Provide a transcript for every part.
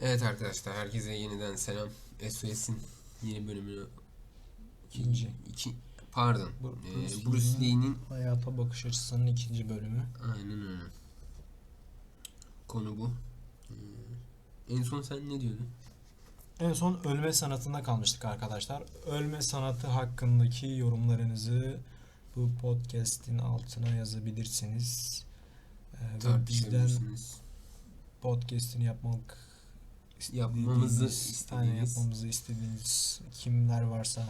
Evet arkadaşlar herkese yeniden selam. SOS'in yeni bölümünü İkinci. iki pardon. Bu- Ee, Bruce Bruce Lee'nin- Hayata bakış açısının ikinci bölümü. aynen öyle. Konu bu. Ee, en son sen ne diyordun? En son ölme sanatında kalmıştık arkadaşlar. Ölme sanatı hakkındaki yorumlarınızı bu podcast'in altına yazabilirsiniz. Ee, ve bizden podcast'ini yapmak Yapmamızı istediğiniz, yapmamızı istediğiniz kimler varsa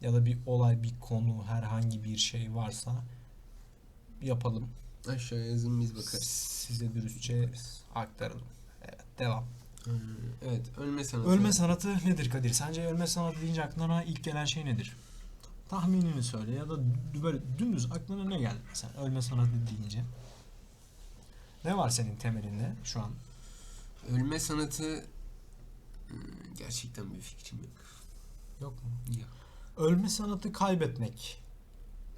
ya da bir olay, bir konu, herhangi bir şey varsa yapalım. Aşağıya yazın biz bakarız. Size dürüstçe aktaralım. Evet, devam. Ee, evet ölme sanatı. Ölme sanatı nedir Kadir? Sence ölme sanatı deyince aklına ilk gelen şey nedir? Tahminini söyle ya da böyle dümdüz aklına ne geldi sen ölme sanatı deyince? Ne var senin temelinde şu an? Ölme sanatı hmm, gerçekten bir fikrim yok. Yok mu? Ya. Ölme sanatı kaybetmek.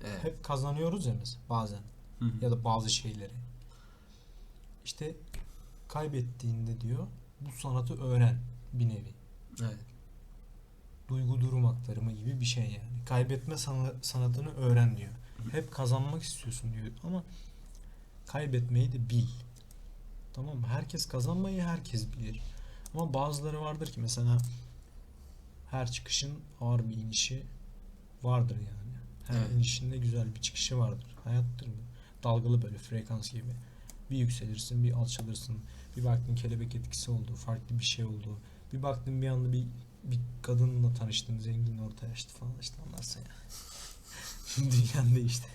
Evet. Hep kazanıyoruz ya biz bazen Hı hı. ya da bazı şeyleri. İşte kaybettiğinde diyor bu sanatı öğren bir nevi. Evet. Duygu durum aktarımı gibi bir şey yani. Kaybetme sana- sanatını öğren diyor. Hep kazanmak istiyorsun diyor ama kaybetmeyi de bil. Tamam? Herkes kazanmayı herkes bilir. Ama bazıları vardır ki mesela her çıkışın ağır bir inişi vardır yani. Her Evet. inişinde güzel bir çıkışı vardır. Hayattır bu. Dalgalı böyle frekans gibi. Bir yükselirsin, bir alçalırsın. Bir baktın kelebek etkisi oldu, farklı bir şey oldu. Bir baktın bir anda bir bir kadınla tanıştın, zengin orta yaşlı falan işte anlarsın ya. Dünyan değişti.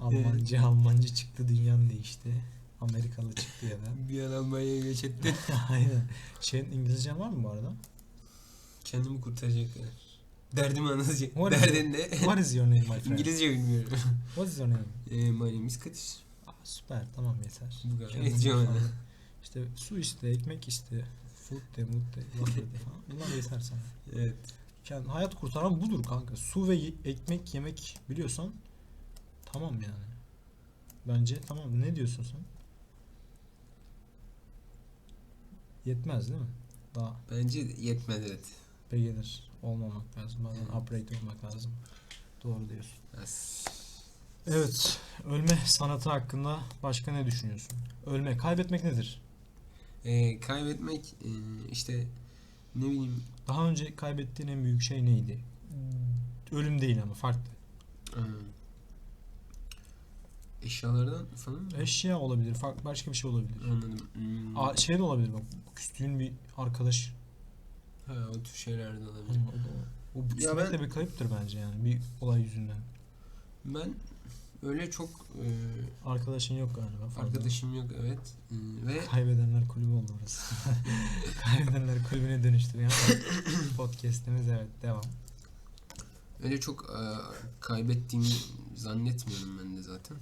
Almancı, Almancı çıktı, dünyan değişti. Amerikalı çıktı ya da. Bir an Almanya'ya göç ettin. Aynen. Şeyin İngilizcen var mı bu arada? Kendimi kurtaracak kadar. Derdimi anlatacak. What Derdin ne? What is your name my friend? İngilizce bilmiyorum. What is your name? Eee my name is Kadir. Aa, süper tamam yeter. Bu kadar. Bana. İşte su iste, ekmek iste, food de, mut de, laf de falan. Bunlar yeter sana. Evet. Yani hayat kurtaran budur kanka. Su ve ekmek yemek biliyorsan tamam yani. Bence tamam. Ne diyorsun sen? Yetmez değil mi? Daha Bence yetmez evet. beginner olmamak lazım. Bazen Evet. upgrade olmak lazım. Doğru diyorsun. As. Evet. Ölme sanatı hakkında başka ne düşünüyorsun? Ölme, kaybetmek nedir? Eee kaybetmek eee, işte ne bileyim Daha önce kaybettiğin en büyük şey neydi? Ölüm değil ama farklı. eee, eşyalardan falan mı? Eşya olabilir, farklı başka bir şey olabilir. Anladım. Hmm. Aa, şey de olabilir bak. Küstüğün bir arkadaş. Ha o tür şeyler de olabilir. o, da- o Ya ben- de bir kayıptır bence yani bir olay yüzünden. Ben öyle çok eee, Arkadaşın yok galiba. fazla. arkadaşım yok evet. Eee, ve Kaybedenler kulübü oldu burası. Kaybedenler kulübüne dönüştürüyor. Podcast'imiz evet devam. öyle çok eee, kaybettiğimi zannetmiyorum ben de zaten.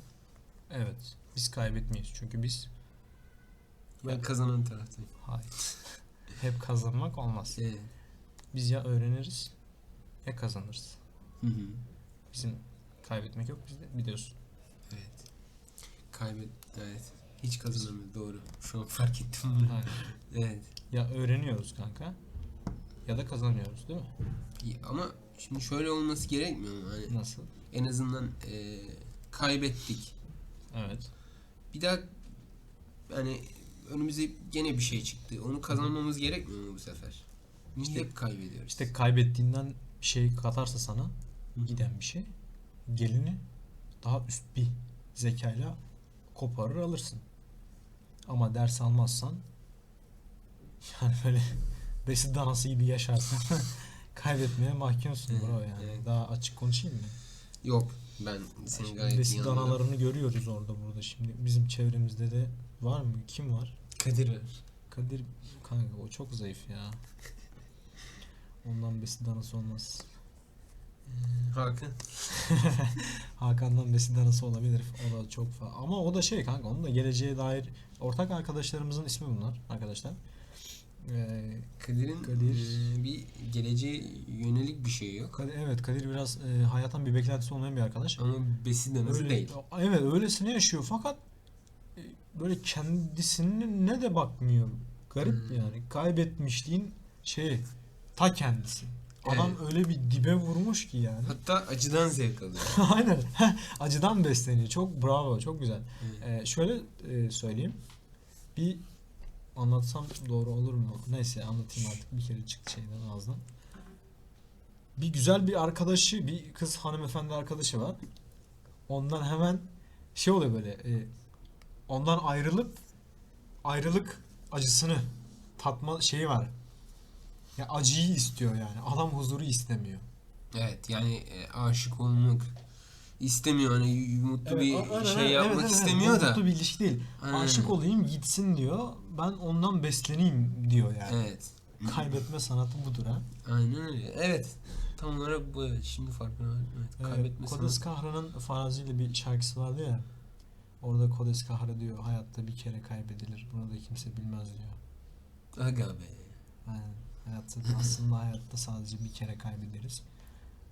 Evet. Biz kaybetmeyiz çünkü biz Ben kazanan taraftayım. hayır. Hep kazanmak olmaz. Evet. Biz ya öğreniriz ya kazanırız. Hı hı. Bizim kaybetmek yok bizde biliyorsun. Evet. Kaybet evet. Hiç kazanamıyor doğru. Şu an fark ettim bunu. Aynen. Evet. Ya öğreniyoruz kanka ya da kazanıyoruz değil mi? İyi, Ama şimdi şöyle olması gerekmiyor mu? Hani Nasıl? en azından eee, kaybettik. Evet. Bir daha hani önümüze gene bir şey çıktı. Onu kazanmamız gerekmiyor mu bu sefer? Niye İşte- hep kaybediyoruz? İşte kaybettiğinden bir şey katarsa sana giden bir şey gelini daha üst bir zekayla koparır alırsın. Ama ders almazsan yani böyle besi danası gibi yaşarsan kaybetmeye mahkumsun bro yani. evet. Daha açık konuşayım mı? Yok ben seni Şimdi gayet iyi anladım. danalarını görüyoruz orada burada şimdi. Bizim çevremizde de var mı? Kim var? Kadir var. Kadir kanka o çok zayıf ya. Ondan besi danası olmaz. Hakan. Hakan'dan besi danası olabilir. O da çok fa Ama o da şey kanka onun da geleceğe dair ortak arkadaşlarımızın ismi bunlar arkadaşlar. Ee, Kadir'in Kadir. eee, bir geleceğe yönelik bir şey yok. Kadir, evet Kadir biraz e, hayattan bir beklentisi olmayan bir arkadaş. Ama besi de nasıl Öyle, değil. Evet öylesine yaşıyor fakat e, böyle kendisine ne de bakmıyor garip Hmm. yani. Kaybetmişliğin şey ta kendisi. Adam Evet. öyle bir dibe vurmuş ki yani. Hatta acıdan zevk alıyor. Aynen. Acıdan besleniyor. Çok bravo, çok güzel. Ee, şöyle e, söyleyeyim. Bir anlatsam doğru olur mu? Neyse anlatayım artık. Bir kere çıktı şeyden ağzından. Bir güzel bir arkadaşı, bir kız hanımefendi arkadaşı var. Ondan hemen şey oluyor böyle. e, ondan ayrılıp ayrılık acısını tatma şeyi var. Ya acıyı istiyor yani. Adam huzuru istemiyor. Evet yani e, aşık olmak istemiyor hani mutlu bir a- aynen, şey evet, yapmak evet, evet. istemiyor O da. Mutlu bir ilişki değil. Aynen. Aşık olayım gitsin diyor. Ben ondan besleneyim diyor yani. Evet. Kaybetme sanatı budur ha. Aynen öyle. Evet. Tam olarak bu evet. Şimdi farkına vardım. Evet. Kaybetme Kodes sanatı. Kahra'nın Farazi ile bir şarkısı vardı ya. Orada Kodes Kahra diyor hayatta bir kere kaybedilir. Bunu da kimse bilmez diyor. Aga be. Aynen. Hayatta, aslında hayatta sadece bir kere kaybederiz.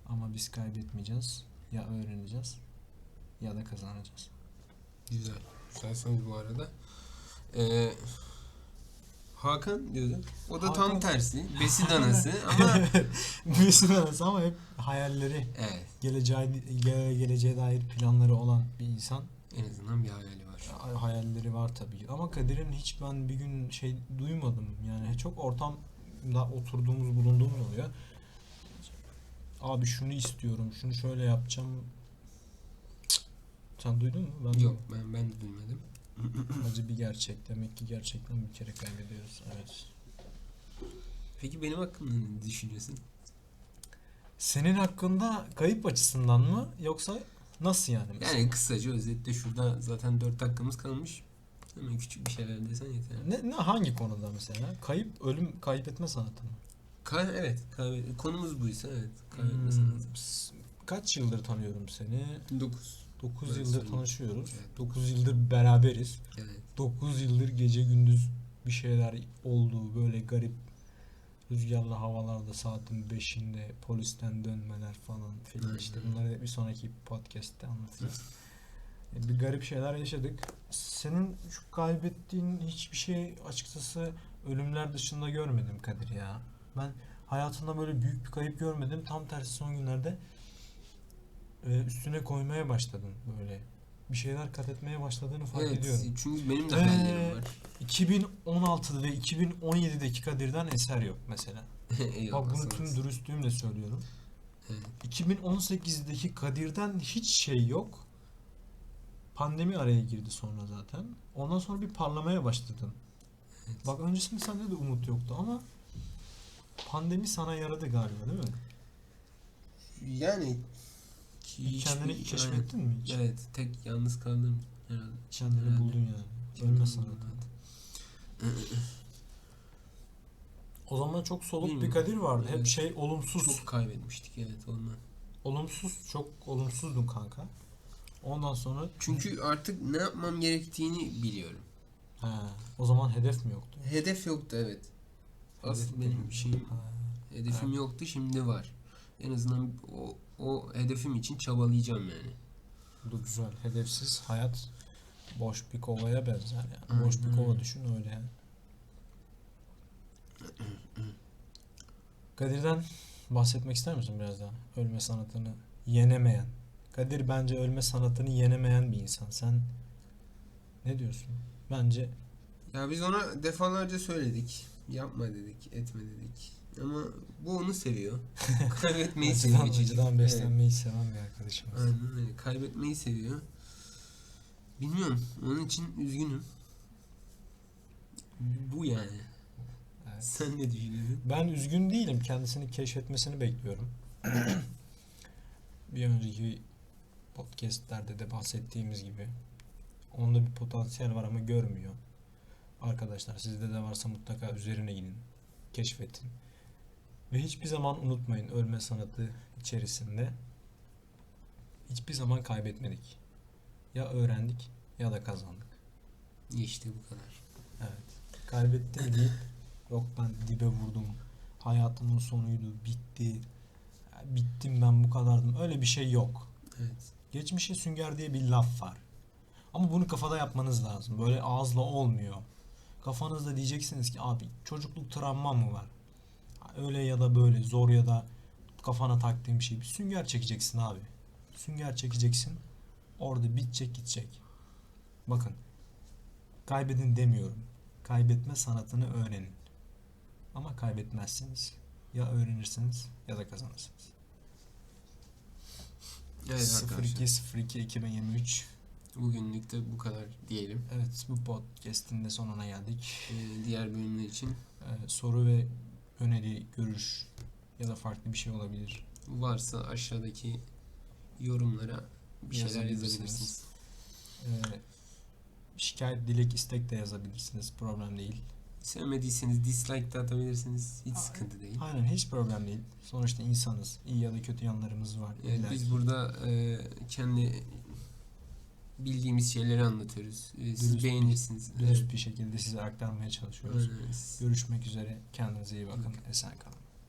Ama biz kaybetmeyeceğiz. Ya öğreneceğiz ya da kazanacağız. Güzel. Güzel söz bu arada. Ee, Hakan diyordun. O da tam Hakan- tersi. Besi danası ama Müslümanız ama hep hayalleri, evet. geleceğe, gele- geleceğe dair planları olan bir insan. En azından bir hayali var. Ya, Hayalleri var tabii. Ama Kadir'in hiç ben bir gün şey duymadım. Yani çok ortamda oturduğumuz, bulunduğumuz oluyor. Abi şunu istiyorum, şunu şöyle yapacağım. Cık. Sen duydun mu? Ben Yok ben ben de duymadım. Acı bir gerçek. Demek ki gerçekten bir kere kaybediyoruz. Evet. Peki benim hakkımda ne düşünüyorsun? Senin hakkında kayıp açısından mı yoksa nasıl yani? mesela? Yani kısaca özetle şurada zaten 4 dakikamız kalmış. Hemen küçük bir şeyler desen yeter. Ne, ne hangi konuda mesela? Kayıp, ölüm, kaybetme sanatı mı? Ka evet. Kahve, konumuz buysa evet. Kaybetme Hmm, Kaç yıldır tanıyorum seni? 9. 9 Evet, yıldır sen- tanışıyoruz. Evet. 9 yıldır beraberiz. Evet. 9 yıldır gece gündüz bir şeyler olduğu böyle garip rüzgarlı havalarda saatin 5'inde polisten dönmeler falan filan Aynen. işte bunları bir sonraki podcast'te anlatacağız. E, bir garip şeyler yaşadık. Senin şu kaybettiğin hiçbir şey açıkçası ölümler dışında görmedim Kadir ya. Ben hayatımda böyle büyük bir kayıp görmedim. Tam tersi son günlerde e, üstüne koymaya başladın böyle. Bir şeyler kat etmeye başladığını fark evet. ediyorum. Çünkü benim de Ee, hayallerim var. 2016'da ve 2017'deki Kadir'den eser yok mesela. Bak bunu tüm dürüstlüğümle söylüyorum. Evet. 2018'deki Kadir'den hiç şey yok. Pandemi araya girdi sonra zaten. Ondan sonra bir parlamaya başladın. Evet. Bak öncesinde sende de umut yoktu ama pandemi sana yaradı galiba değil mi? Yani hiç- Kendini yani- keşfettin mi hiç? Evet. Tek yalnız kaldım herhalde. Kendini Herhalde. buldun yani. Ölme sanatı. O zaman çok soluk bir Bilmiyorum. Kadir vardı. Hep Evet. şey olumsuz. Çok kaybetmiştik evet ondan. Olumsuz, çok olumsuzdun kanka. Ondan sonra Çünkü artık ne yapmam gerektiğini biliyorum. he, o zaman hedef mi yoktu? Hedef yoktu evet. Asıl benim şeyim hedefim yoktu şimdi var. En azından o, o hedefim için çabalayacağım yani. bu da güzel. Hedefsiz hayat boş bir kovaya benzer yani. Boş bir kova düşün öyle yani. Kadir'den bahsetmek ister misin biraz daha? Ölme sanatını yenemeyen. Kadir bence ölme sanatını yenemeyen bir insan. Sen ne diyorsun? Bence Ya biz ona defalarca söyledik. Yapma dedik, etme dedik. Ama bu onu seviyor. Kaybetmeyi acıdan, seviyor. acıdan Evet. beslenmeyi seven bir arkadaşımız. Aynen öyle. Kaybetmeyi seviyor. Bilmiyorum. Onun için üzgünüm. Bu yani. Evet. Sen ne düşünüyorsun? Ben üzgün değilim. Kendisini keşfetmesini bekliyorum. bir önceki podcastlerde de bahsettiğimiz gibi onda bir potansiyel var ama görmüyor. Arkadaşlar sizde de varsa mutlaka üzerine gidin. Keşfetin. Ve hiçbir zaman unutmayın ölme sanatı içerisinde hiçbir zaman kaybetmedik. Ya öğrendik ya da kazandık. İşte bu kadar. Evet. Kaybettim deyip yok ben dibe vurdum. Hayatımın sonuydu. Bitti. Bittim ben bu kadardım. Öyle bir şey yok. Evet. Geçmişe sünger diye bir laf var. Ama bunu kafada yapmanız lazım. Böyle ağızla olmuyor. Kafanızda diyeceksiniz ki abi çocukluk travmam mı var? Öyle ya da böyle zor ya da kafana taktığın bir şey. Bir sünger çekeceksin abi. Sünger çekeceksin. Orada bitecek gidecek. Bakın. Kaybedin demiyorum. Kaybetme sanatını öğrenin. Ama kaybetmezsiniz. Ya öğrenirsiniz ya da kazanırsınız. Evet arkadaşlar. 02 02 2023 Bugünlük de bu kadar diyelim. Evet bu podcast'in de sonuna geldik. Ee, diğer bölümler için Ee, soru ve öneri, görüş ya da farklı bir şey olabilir. varsa aşağıdaki yorumlara bir şeyler Yazabilirsiniz. Ee, şikayet, dilek, istek de yazabilirsiniz. Problem değil. Sevmediyseniz dislike de atabilirsiniz. Hiç Aa, sıkıntı değil. Aynen hiç problem değil. Sonuçta insanız. İyi ya da kötü yanlarımız var. İlla biz burada e, kendi bildiğimiz şeyleri anlatıyoruz. E, siz Dürüst bir- beğenirsiniz. dürüst bir şekilde size aktarmaya çalışıyoruz. Aynen. Görüşmek üzere. Kendinize iyi bakın. Esen kalın.